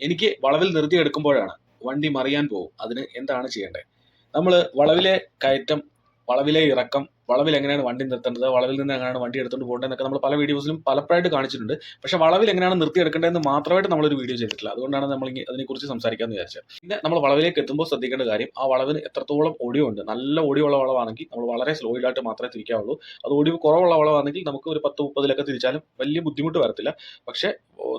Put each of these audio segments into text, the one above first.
എനിക്ക് വളവിൽ നിർത്തിയെടുക്കുമ്പോഴാണ് വണ്ടി മറിയാൻ പോകും അതിന് എന്താണ് ചെയ്യേണ്ടത്? നമ്മൾ വളവിലെ കയറ്റം വളവിലെ ഇറക്കം വളവിൽ എങ്ങനെയാണ് വണ്ടി നിർത്തേണ്ടത് വളവിൽ നിന്ന് എങ്ങനെയാണ് വണ്ടി എടുത്തുകൊണ്ട് പോകേണ്ടത് എന്നൊക്കെ നമ്മൾ പല വീഡിയോസിലും പലപ്പോഴായിട്ട് കാണിച്ചിട്ടുണ്ട്. പക്ഷേ വളവിൽ എങ്ങനെയാണ് നിർത്തിയെടുക്കേണ്ടതെന്ന് മാത്രമായിട്ട് നമ്മളൊരു വീഡിയോ ചെയ്തിട്ടില്ല. അതുകൊണ്ടാണ് നമ്മൾ അതിനെക്കുറിച്ച് സംസാരിക്കാമെന്ന് വിചാരിച്ചത്. പിന്നെ നമ്മൾ വളവിലേക്ക് എത്തുമ്പോൾ ശ്രദ്ധിക്കേണ്ട കാര്യം ആ വളവിന് എത്രത്തോളം ഒടിവുണ്ട്. നല്ല ഒടിവുള്ള വളവാണെങ്കിൽ നമ്മൾ വളരെ സ്ലോയിലായിട്ട് മാത്രമേ തിരിക്കാവുള്ളൂ. അത് ഒടിവ് കുറവുള്ള വളവാണെങ്കിൽ നമുക്ക് ഒരു പത്ത് മുപ്പതിലൊക്കെ തിരിച്ചാലും വലിയ ബുദ്ധിമുട്ട് വരത്തില്ല. പക്ഷേ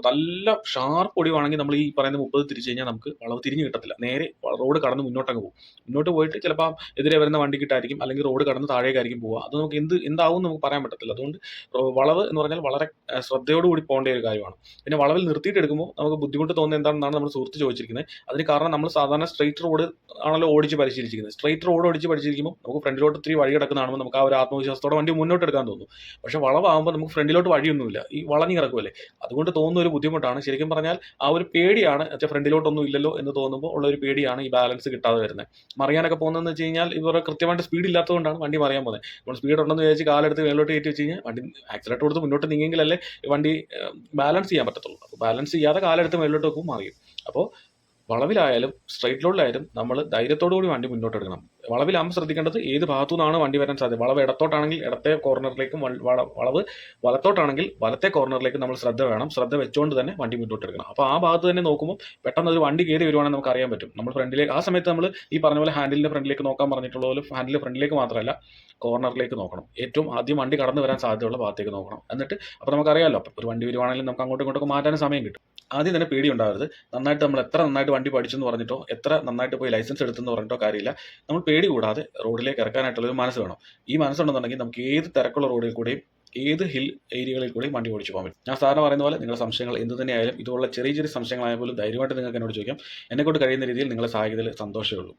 നല്ല ഷാർപ്പ് ഒടിവാണെങ്കിൽ നമ്മൾ ഈ പറയുന്ന മുപ്പത് തിരിച്ചു കഴിഞ്ഞാൽ നമുക്ക് വളവ് തിരിഞ്ഞ് കിട്ടത്തില്ല. നേരെ റോഡ് കടന്ന് മുന്നോട്ടങ്ങ് പോകും. മുന്നോട്ട് പോയിട്ട് ചിലപ്പോൾ എതിരെ വരുന്ന വണ്ടിക്കിട്ടായിരിക്കും അല്ലെങ്കിൽ റോഡ് കടന്ന് താഴേക്കായിരിക്കും പോകുക അത് നമുക്ക് എന്ത് എന്താവും നമുക്ക് പറയാൻ പറ്റത്തില്ല. അതുകൊണ്ട് വളവ് എന്ന് പറഞ്ഞാൽ വളരെ ശ്രദ്ധയോടുകൂടി പോകേണ്ട ഒരു കാര്യമാണ്. പിന്നെ വളവിൽ നിർത്തിയിട്ട് എടുക്കുമ്പോൾ നമുക്ക് ബുദ്ധിമുട്ട് തോന്നുന്നത് എന്താണെന്നാണ് നമ്മൾ സുഹൃത്ത് ചോദിച്ചിരിക്കുന്നത്. അതിന് കാരണം നമ്മൾ സാധാരണ സ്ട്രൈറ്റ് റോഡ് ആണല്ലോ ഓടിച്ച് പരിശീലിച്ചിരിക്കുന്നത്. സ്ട്രൈറ്റ് റോഡ് ഓടിച്ച് പരിശീലിക്കുമ്പോൾ നമുക്ക് ഫ്രണ്ടിലോട്ട് ഇത്തിരി വഴി കിടക്കുന്നതാണെന്ന് നമുക്ക് ആ ഒരു ആത്മവിശ്വാസത്തോടെ വണ്ടി മുന്നോട്ട് എടുക്കാൻ തോന്നും. പക്ഷേ വളവാകുമ്പോൾ നമുക്ക് ഫ്രണ്ടിലോട്ട് വഴിയൊന്നുമില്ല. ഈ വളഞ്ഞു കിടക്കുമല്ലേ അതുകൊണ്ട് തോന്നുന്ന ഒരു ബുദ്ധിമുട്ടാണ്. ശരിക്കും പറഞ്ഞാൽ ആ ഒരു പേടിയാണ് വെച്ചാൽ ഫ്രണ്ടിലോട്ടൊന്നും ഇല്ലല്ലോ എന്ന് തോന്നുമ്പോൾ ഉള്ള ഒരു പേടിയാണ് ഈ ബാലൻസ് കിട്ടാതെ വരുന്നത് മറിയാനൊക്കെ പോകുന്നതെന്ന് വെച്ച് കഴിഞ്ഞാൽ ഇവരുടെ കൃത്യമായിട്ട് സ്പീഡ് ഇല്ലാത്തതുകൊണ്ടാണ് വണ്ടി മറിയാൻ പോകുന്നത് നമ്മൾ സ്പീഡ് ഉണ്ടെന്ന് വിചാരിച്ച് കാലെടുത്ത് മേലോട്ട് കയറ്റി വെച്ച് കഴിഞ്ഞാൽ വണ്ടി ആക്സിലേറ്റർ കൊടുത്ത് മുന്നോട്ട് നീങ്ങിയെങ്കിലല്ലേ വണ്ടി ബാലൻസ് ചെയ്യാൻ പറ്റത്തുള്ളൂ. അപ്പോൾ ബാലൻസ് ചെയ്യാതെ കാലെടുത്ത് മേലോട്ട് വെക്കും മറിയും. അപ്പോൾ വളവിലായാലും സ്ട്രൈറ്റ് റോഡിലായാലും നമ്മൾ ധൈര്യത്തോടു കൂടി വണ്ടി മുന്നോട്ട് എടുക്കണം. വളവിലാകുമ്പോൾ ശ്രദ്ധിക്കേണ്ടത് ഏത് ഭാഗത്തു നിന്നാണ് വണ്ടി വരാൻ സാധ്യത? വളവ് ഇടത്തോട്ടാണെങ്കിൽ ഇടത്തെ കോർണറിലേക്കും വളവ് വലത്തോട്ടാണെങ്കിൽ വലത്തെ കോർണറിലേക്കും നമ്മൾ ശ്രദ്ധ വേണം. ശ്രദ്ധ വെച്ചുകൊണ്ട് തന്നെ വണ്ടി മുന്നോട്ട് എടുക്കണം. അപ്പോൾ ആ ഭാഗത്ത് തന്നെ നോക്കുമ്പോൾ പെട്ടെന്ന് ഒരു വണ്ടി കയറി വരുവാണെങ്കിൽ നമുക്ക് അറിയാൻ പറ്റും. നമ്മൾ ഫ്രണ്ടിലേക്ക് ആ സമയത്ത് നമ്മൾ ഈ പറഞ്ഞ പോലെ ഹാൻഡിലിന്റെ ഫ്രണ്ടിലേക്ക് നോക്കാൻ പറഞ്ഞിട്ടുള്ള പോലെ ഹാൻഡിൽ ഫ്രണ്ടിലേക്ക് മാത്രമല്ല കോർണറിലേക്ക് നോക്കണം. ഏറ്റവും ആദ്യം വണ്ടി കടന്നു വരാൻ സാധ്യതയുള്ള ഭാഗത്തേക്ക് നോക്കണം. എന്നിട്ട് അപ്പോൾ നമുക്കറിയാമല്ലോ ഒരു വണ്ടി വരുവാണെങ്കിലും നമുക്ക് അങ്ങോട്ടും ഇങ്ങോട്ടൊക്കെ മാറ്റാൻ സമയം കിട്ടും. ആദ്യം തന്നെ പേടി ഉണ്ടാവരുത് നന്നായിട്ട് നമ്മൾ എത്ര നന്നായിട്ട് വണ്ടി പഠിച്ചെന്ന് പറഞ്ഞിട്ടോ എത്ര നന്നായിട്ട് പോയി ലൈസൻസ് എടുത്തെന്ന് പറഞ്ഞിട്ടോ കാര്യമില്ല. നമ്മൾ പേടി കൂടാതെ റോഡിലേക്ക് ഇറക്കാനായിട്ടുള്ള ഒരു മനസ്സ് വേണം. ഈ മനസ്സുണ്ടെന്നുണ്ടെങ്കിൽ നമുക്ക് ഏത് തിരക്കുള്ള റോഡിൽ കൂടെയും ഏത് ഹിൽ ഏരിയകളിൽ കൂടെയും വണ്ടി ഓടിച്ചു പോകാൻ പറ്റും. ഞാൻ സാറിന് പറയുന്ന പോലെ നിങ്ങളുടെ സംശയങ്ങൾ എന്ത് തന്നെയായാലും ഇതുപോലുള്ള ചെറിയ ചെറിയ സംശയങ്ങളായ പോലും ധൈര്യമായിട്ട് നിങ്ങൾക്ക് എന്നോട് ചോദിക്കാം. എന്നെക്കൊണ്ട് കഴിയുന്ന രീതിയിൽ നിങ്ങളെ സഹായിക്കുന്നതിൽ സന്തോഷമേ ഉള്ളൂ.